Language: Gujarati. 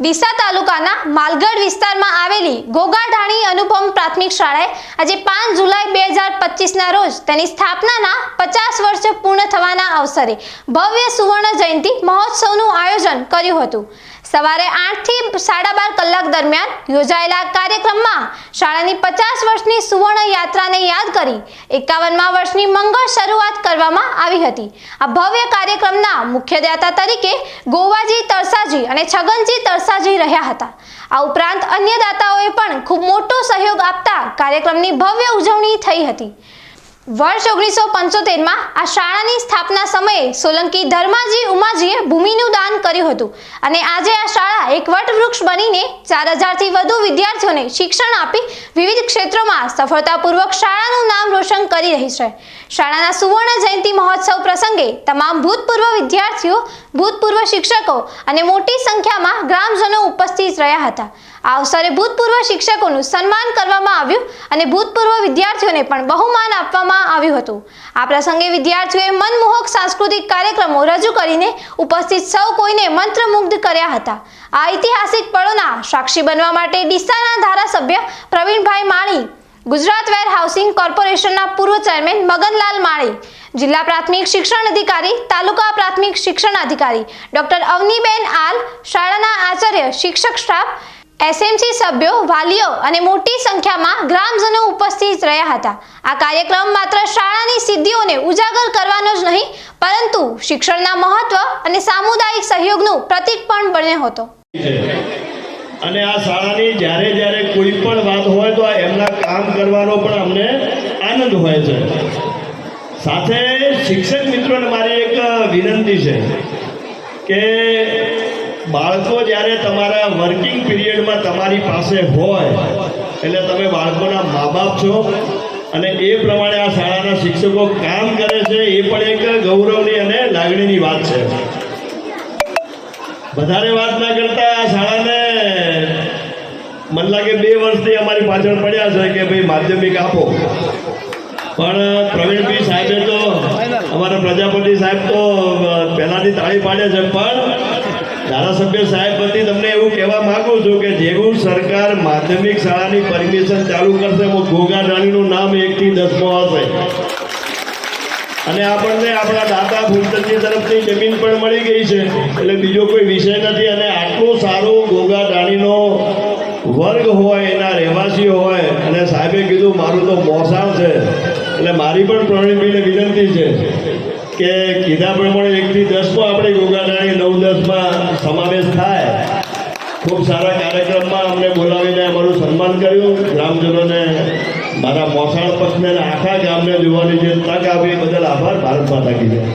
ડીસા તાલુકાના માલગઢ વિસ્તારમાં આવેલી ગોગાઢાણી અનુપમ પ્રાથમિક શાળાએ આજે પાંચ જુલાઈ બે હજાર પચીસના રોજ તેની સ્થાપનાના પચાસ વર્ષ પૂર્ણ થવાના અવસરે ભવ્ય સુવર્ણ જયંતિ મહોત્સવનું આયોજન કર્યું હતું. સવારે આઠથી સાડા બાર કલાક દરમિયાન યોજાયેલા કાર્યક્રમમાં શાળાની પચાસ વર્ષની સુવર્ણ યાત્રાને યાદ કરી એકાવનમાં વર્ષની મંગળ શરૂઆત કરવામાં આવી હતી. આ ભવ્ય કાર્યક્રમના મુખ્ય દાતા તરીકે ગોવાજી તરસાજી અને છગનજી તરસાજી રહ્યા હતા. આ ઉપરાંત અન્ય દાતાઓએ પણ ખૂબ મોટો સહયોગ આપતા કાર્યક્રમની ભવ્ય ઉજવણી થઈ હતી. વર્ષ ઓગણીસો પંચોતેરમાં આ શાળાની સ્થાપના સમયે સોલંકી ધર્માજી ઉમાજીએ ભૂમિનું દાન કર્યું હતું અને આજે આ શાળા એક વટવૃક્ષ બનીને ચાર હજારથી વધુ વિદ્યાર્થીઓને શિક્ષણ આપી વિવિધ ક્ષેત્રોમાં સફળતાપૂર્વક શાળાનું નામ રોશન કરી રહી છે. શાળાના સુવર્ણ જયંતિ મહોત્સવ પ્રસંગે તમામ ભૂતપૂર્વ વિદ્યાર્થીઓ, ભૂતપૂર્વ શિક્ષકો અને મોટી સંખ્યામાં ગ્રામજનો ઉપસ્થિત રહ્યા હતા. આ અવસરે ભૂતપૂર્વ શિક્ષકોનું સન્માન કરવામાં આવ્યું અને ભૂતપૂર્વ વિદ્યાર્થીઓને પણ બહુમાન આપવામાં આવ્યું હતું. આ પ્રસંગે વિદ્યાર્થીઓએ મનમોહક સાંસ્કૃતિક કાર્યક્રમો રજૂ કરીને ઉપસ્થિત સૌ કોઈને મંત્રમુગ્ધ કર્યા હતા. આ ઐતિહાસિક પળોના સાક્ષી બનવા માટે ડીસાના ધારાસભ્ય પ્રવીણભાઈ માળી, ગુજરાત વેર હાઉસિંગ કોર્પોરેશનના પૂર્વ ચેરમેન મગનલાલ માળી, જિલ્લા પ્રાથમિક શિક્ષણ અધિકારી, તાલુકા પ્રાથમિક શિક્ષણ અધિકારી ડોક્ટર અવનીબેન આલ, શાળાના આચાર્ય શિક્ષક સ્ટાફ એસએમસી સભ્યો, વાલીઓ અને મોટી સંખ્યામાં ગ્રામજનો ઉપસ્થિત રહ્યા હતા. આ કાર્યક્રમ માત્ર શાળાની સિદ્ધિઓને ઉજાગર કરવાનો જ નહીં, પરંતુ શિક્ષણના મહત્વ અને સામુદાયિક સહયોગનું પ્રતીક પણ બન્યો હતો. અને આ શાળાની જ્યારે જ્યારે કોઈ પણ વાત હોય તો એમના કામ કરવાનો પણ અમને આનંદ હોય છે. સાથે શિક્ષક મિત્રોને મારી એક વિનંતી છે કે બાળકો જ્યારે તમારા વર્કિંગ પીરિયડમાં તમારી પાસે હોય, એટલે તમે બાળકોના મા બાપ છો, અને એ પ્રમાણે આ શાળાના શિક્ષકો કામ કરે છે, એ પણ એક ગૌરવની અને લાગણીની વાત છે. વધારે વાત ના કરતા આ શાળાને મને લાગે બે વર્ષથી અમારી પાછળ પડ્યા છે કે ભાઈ માધ્યમિક આપો. પણ પ્રવીણભાઈ સાહેબે તો, અમારા પ્રજાપતિ સાહેબ તો પહેલાથી તાળી પાડે છે, પણ ધારાસભ્ય સાહેબ વતી તમને એવું કહેવા માંગુ છું કે જેવું સરકાર માધ્યમિક શાળાની પરમિશન ચાલુ કરશે, એમાં ઘોઘા રાણીનું નામ એકથી દસમો હશે અને આપણને આપણા દાદા ભૂલચંદજી તરફથી જમીન પણ મળી ગઈ છે, એટલે બીજો કોઈ વિષય નથી. અને આટલું સારું ગોગા ડાણીનો વર્ગ હોય, એના રહેવાસીઓ હોય, અને સાહેબે કીધું, મારું તો મોસાળ છે. એટલે મારી પણ પ્રવીણભાઈને વિનંતી છે કે કીધા પ્રમાણે એકથી દસમાં આપણે ગોગા ડાણી નવ દસમાં સમાવેશ થાય. ખૂબ સારા કાર્યક્રમમાં અમને બોલાવીને અમારું સન્માન કર્યું. ગ્રામજનોને મારા મોસાળ પક્ષને આખા ગામને જોવાની જે તક આપી બદલ આભાર. ભારત માતા કી જય.